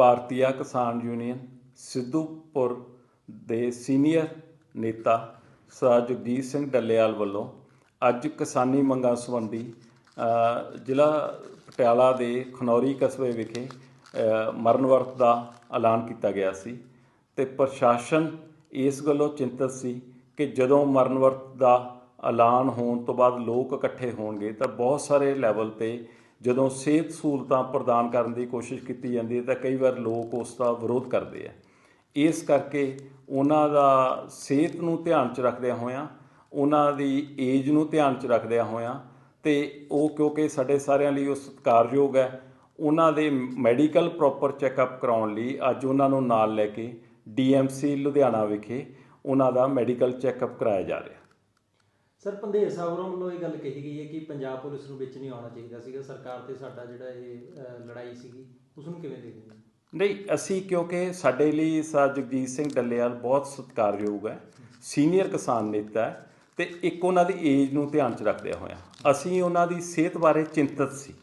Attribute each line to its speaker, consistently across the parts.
Speaker 1: ਭਾਰਤੀਆ ਕਿਸਾਨ ਯੂਨੀਅਨ, ਸਿੱਧੂਪੁਰ ਦੇ ਸੀਨੀਅਰ ਨੇਤਾ ਸਰ ਜਗਜੀਤ ਸਿੰਘ ਡੱਲੇਵਾਲ ਵੱਲੋਂ ਅੱਜ ਕਿਸਾਨੀ ਮੰਗਾਂ ਸੰਬੰਧੀ ਜ਼ਿਲ੍ਹਾ ਪਟਿਆਲਾ ਦੇ ਖਨੌਰੀ ਕਸਬੇ ਵਿਖੇ ਮਰਨ ਵਰਤ ਦਾ ਐਲਾਨ ਕੀਤਾ ਗਿਆ ਸੀ ਤੇ ਪ੍ਰਸ਼ਾਸਨ ਇਸ ਗੱਲੋਂ ਚਿੰਤਤ ਸੀ ਕਿ ਜਦੋਂ ਮਰਨ ਵਰਤ ਦਾ ਐਲਾਨ ਹੋਣ ਤੋਂ ਬਾਅਦ ਲੋਕ ਇਕੱਠੇ ਹੋਣਗੇ ਤਾਂ ਬਹੁਤ ਸਾਰੇ ਲੈਵਲ ਤੇ ਜਦੋਂ ਸਿਹਤ ਸਹੂਲਤਾਂ ਪ੍ਰਦਾਨ ਕਰਨ ਦੀ ਕੋਸ਼ਿਸ਼ ਕੀਤੀ ਜਾਂਦੀ ਹੈ ਤਾਂ ਕਈ ਵਾਰ ਲੋਕ ਉਸ ਦਾ ਵਿਰੋਧ ਕਰਦੇ ਆ। ਇਸ ਕਰਕੇ ਉਹਨਾਂ ਦਾ ਸਿਹਤ ਨੂੰ ਧਿਆਨ 'ਚ ਰੱਖਦਿਆਂ ਹੋਇਆਂ, ਉਹਨਾਂ ਦੀ ਏਜ ਨੂੰ ਧਿਆਨ 'ਚ ਰੱਖਦਿਆਂ ਹੋਇਆਂ ਤੇ ਉਹ ਕਿਉਂਕਿ ਸਾਡੇ ਸਾਰਿਆਂ ਲਈ ਉਹ ਸਤਿਕਾਰਯੋਗ ਹੈ, ਉਹਨਾਂ ਦੇ ਮੈਡੀਕਲ ਪ੍ਰੋਪਰ ਚੈੱਕਅਪ ਕਰਾਉਣ ਲਈ ਅੱਜ ਉਹਨਾਂ ਨੂੰ ਨਾਲ ਲੈ ਕੇ ਡੀਐਮਸੀ ਲੁਧਿਆਣਾ ਵਿਖੇ ਉਹਨਾਂ ਦਾ ਮੈਡੀਕਲ ਚੈੱਕਅਪ ਕਰਾਇਆ ਜਾ ਰਿਹਾ।
Speaker 2: ਸਰ ਪੰਦੇਰ ਸਾਹਿਬ ਵੱਲੋਂ ਇਹ ਗੱਲ ਕਹੀ ਗਈ ਹੈ ਕਿ ਪੰਜਾਬ ਪੁਲਿਸ ਨੂੰ ਵਿੱਚ ਨਹੀਂ ਆਉਣਾ ਚਾਹੀਦਾ ਸੀਗਾ। ਸਰਕਾਰ ਤੇ ਸਾਡਾ ਜਿਹੜਾ ਇਹ ਲੜਾਈ ਸੀਗੀ, ਉਸ ਨੂੰ ਕਿਵੇਂ ਦੇਖਦੇ
Speaker 1: ਨਹੀਂ, ਅਸੀਂ ਕਿਉਂਕਿ ਸਾਡੇ ਲਈ ਸਰ ਜਗਜੀਤ ਸਿੰਘ ਡੱਲੇਵਾਲ ਬਹੁਤ ਸਤਿਕਾਰਯੋਗ ਹੈ, ਸੀਨੀਅਰ ਕਿਸਾਨ ਨੇਤਾ ਹੈ ਤੇ ਇੱਕ ਉਹਨਾਂ ਦੀ ਏਜ ਨੂੰ ਧਿਆਨ 'ਚ ਰੱਖਦਿਆਂ ਹੋਇਆ। ਅਸੀਂ ਉਹਨਾਂ ਦੀ ਸਿਹਤ ਬਾਰੇ ਚਿੰਤਤ ਸੀ,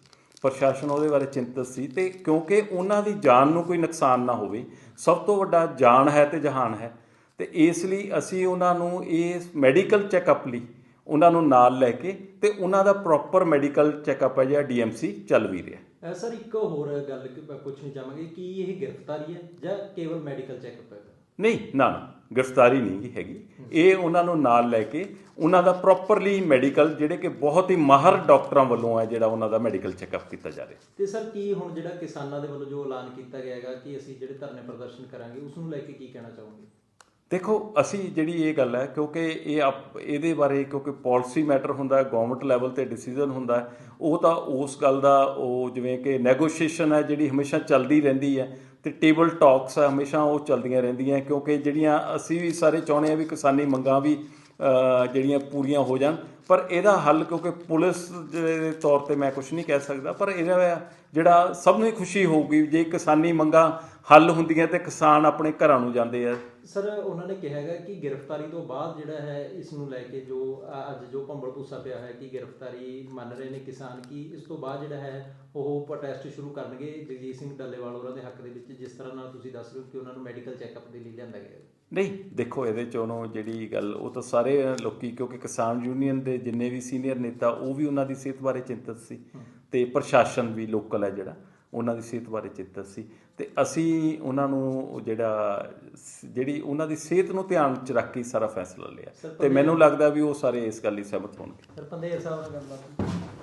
Speaker 1: ਪ੍ਰਸ਼ਾਸਨ ਉਹਦੇ ਬਾਰੇ ਚਿੰਤਤ ਸੀ ਤੇ ਕਿਉਂਕਿ ਉਹਨਾਂ ਦੀ ਜਾਨ ਨੂੰ ਕੋਈ ਨੁਕਸਾਨ ਨਾ ਹੋਵੇ, ਸਭ ਤੋਂ ਵੱਡਾ ਜਾਨ ਹੈ ਤੇ ਜਹਾਨ ਹੈ ਤੇ ਇਸ ਲਈ ਅਸੀਂ ਉਹਨਾਂ ਨੂੰ ਇਹ ਮੈਡੀਕਲ ਚੈੱਕਅਪ ਲਈ ਉਹਨਾਂ ਨੂੰ ਨਾਲ ਲੈ ਕੇ ਤੇ ਉਹਨਾਂ ਦਾ ਪ੍ਰੋਪਰ ਮੈਡੀਕਲ ਚੈੱਕਅਪ ਹੈ ਜਿਹੜਾ ਡੀਐਮਸੀ ਚੱਲ ਵੀ ਰਿਹਾ।
Speaker 2: ਸਰ ਇੱਕ ਹੋਰ ਗੱਲ ਪੁੱਛਣੀ ਚਾਹਾਂਗੇ ਕਿ ਇਹ ਗ੍ਰਿਫਤਾਰੀ ਹੈ ਜਾਂ ਕੇਵਲ ਮੈਡੀਕਲ ਚੈੱਕਅਪ ਹੈ?
Speaker 1: ਨਹੀਂ ਨਾ ਨਾ ਗ੍ਰਿਫਤਾਰੀ ਨਹੀਂ ਹੈਗੀ। ਇਹ ਉਹਨਾਂ ਨੂੰ ਨਾਲ ਲੈ ਕੇ ਉਹਨਾਂ ਦਾ ਪ੍ਰੋਪਰਲੀ ਮੈਡੀਕਲ ਜਿਹੜੇ ਕਿ ਬਹੁਤ ਹੀ ਮਾਹਰ ਡਾਕਟਰਾਂ ਵੱਲੋਂ ਹੈ ਜਿਹੜਾ ਉਹਨਾਂ ਦਾ ਮੈਡੀਕਲ ਚੈੱਕਅਪ ਕੀਤਾ ਜਾ ਰਿਹਾ।
Speaker 2: ਤੇ ਸਰ ਕੀ ਹੁਣ ਜਿਹੜਾ ਕਿਸਾਨਾਂ ਦੇ ਵੱਲੋਂ ਜੋ ਐਲਾਨ ਕੀਤਾ ਗਿਆ ਹੈਗਾ ਕਿ ਅਸੀਂ ਜਿਹੜੇ ਧਰਨੇ ਪ੍ਰਦਰਸ਼ਨ ਕਰਾਂਗੇ ਉਸ ਨੂੰ ਲੈ ਕੇ ਕੀ ਕਹਿਣਾ ਚਾਹੋਗੇ?
Speaker 1: ਦੇਖੋ, ਅਸੀਂ ਜਿਹੜੀ ਇਹ ਗੱਲ ਹੈ, ਕਿਉਂਕਿ ਇਹ ਆਪ- ਇਹਦੇ ਬਾਰੇ ਕਿਉਂਕਿ ਪਾਲਿਸੀ ਮੈਟਰ ਹੁੰਦਾ ਹੈ ਗਵਰਨਮੈਂਟ ਲੈਵਲ ਤੇ ਡਿਸੀਜਨ ਹੁੰਦਾ, ਉਹ ਤਾਂ ਉਸ ਗੱਲ ਦਾ ਉਹ ਜਿਵੇਂ ਕਿ ਨੈਗੋਸ਼ੀਏਸ਼ਨ ਹੈ, ਜਿਹੜੀ ਹਮੇਸ਼ਾ ਚੱਲਦੀ ਰਹਿੰਦੀ ਹੈ ਤੇ ਟੇਬਲ ਟਾਕਸ ਹਮੇਸ਼ਾ ਉਹ ਚੱਲਦੀਆਂ ਰਹਿੰਦੀਆਂ, ਕਿਉਂਕਿ ਜਿਹੜੀਆਂ ਅਸੀਂ ਵੀ ਸਾਰੇ ਚਾਹੁੰਦੇ ਆ ਵੀ ਕਿਸਾਨੀ ਮੰਗਾਂ ਵੀ ਜਿਹੜੀਆਂ ਪੂਰੀਆਂ ਹੋ ਜਾਣ। ਪਰ ਇਹਦਾ ਹੱਲ ਕਿਉਂਕਿ ਪੁਲਿਸ ਦੇ ਤੌਰ ਤੇ ਮੈਂ ਕੁਝ ਨਹੀਂ ਕਹਿ ਸਕਦਾ, ਪਰ ਇਹਦਾ ਜਿਹੜਾ ਸਭ ਨੂੰ ਹੀ ਖੁਸ਼ੀ ਹੋਊਗੀ, ਜੇ ਕਿਸਾਨੀ ਮੰਗਾਂ ਹੱਲ ਹੁੰਦੀਆਂ ਤੇ ਕਿਸਾਨ ਆਪਣੇ ਘਰਾਂ ਨੂੰ ਜਾਂਦੇ ਆ।
Speaker 2: ਸਰ, ਉਹਨਾਂ ਨੇ ਕਿਹਾ ਹੈਗਾ ਕਿ ਗ੍ਰਿਫਤਾਰੀ ਤੋਂ ਬਾਅਦ ਜਿਹੜਾ ਹੈ, ਇਸ ਨੂੰ ਲੈ ਕੇ ਜੋ ਅੱਜ ਜੋ ਭੰਬਲ ਭੂਸਾ ਪਿਆ ਹੈ ਕਿ ਗ੍ਰਿਫਤਾਰੀ ਮੰਨ ਰਹੇ ਨੇ ਕਿਸਾਨ ਕਿ ਇਸ ਤੋਂ ਬਾਅਦ ਜਿਹੜਾ ਹੈ, ਉਹ ਪ੍ਰੋਟੈਸਟ ਸ਼ੁਰੂ ਕਰਨਗੇ। ਜਗਜੀਤ ਸਿੰਘ ਡੱਲੇਵਾਲ ਹੋਰਾਂ ਦੇ ਹੱਕ ਦੇ ਵਿੱਚ ਜਿਸ ਤਰ੍ਹਾਂ ਨਾਲ ਤੁਸੀਂ ਦੱਸ ਰਹੇ ਹੋ ਕਿ ਉਹਨਾਂ ਨੂੰ ਮੈਡੀਕਲ ਚੈੱਕਅਪ ਦੇ ਲਈ ਲਿਆਂਦਾ ਗਿਆ। ਹੈ
Speaker 1: ਨਹੀਂ। ਦੇਖੋ ਇਹਦੇ ਚ ਉਹਨੂੰ ਜਿਹੜੀ ਗੱਲ ਉਹ ਤਾਂ ਸਾਰੇ ਲੋਕੀ ਕਿਉਂਕਿ ਕਿਸਾਨ ਯੂਨੀਅਨ ਦੇ ਜਿੰਨੇ ਵੀ ਸੀਨੀਅਰ ਨੇਤਾ ਉਹ ਵੀ ਉਹਨਾਂ ਦੀ ਸਿਹਤ ਬਾਰੇ ਚਿੰਤਤ ਸੀ ਤੇ ਪ੍ਰਸ਼ਾਸਨ ਵੀ ਲੋਕਲ ਹੈ ਜਿਹੜਾ ਉਹਨਾਂ ਦੀ ਸਿਹਤ ਬਾਰੇ ਚਿੰਤਤ ਸੀ। ਤੇ ਅਸੀਂ ਉਹਨਾਂ ਨੂੰ ਜਿਹੜਾ ਜਿਹੜੀ ਉਹਨਾਂ ਦੀ ਸਿਹਤ ਨੂੰ ਧਿਆਨ ਚ ਰੱਖ ਕੇ ਸਾਰਾ ਫੈਸਲਾ ਲਿਆ। ਤੇ ਮੈਨੂੰ ਲੱਗਦਾ ਵੀ ਉਹ ਸਾਰੇ ਇਸ ਗੱਲ ਲਈ ਸਹਿਮਤ ਹੋਣਗੇ।
Speaker 2: ਸਰ ਪੰਦੇਰ ਸਾਹਿਬ ਨਾਲ ਗੱਲਬਾਤ।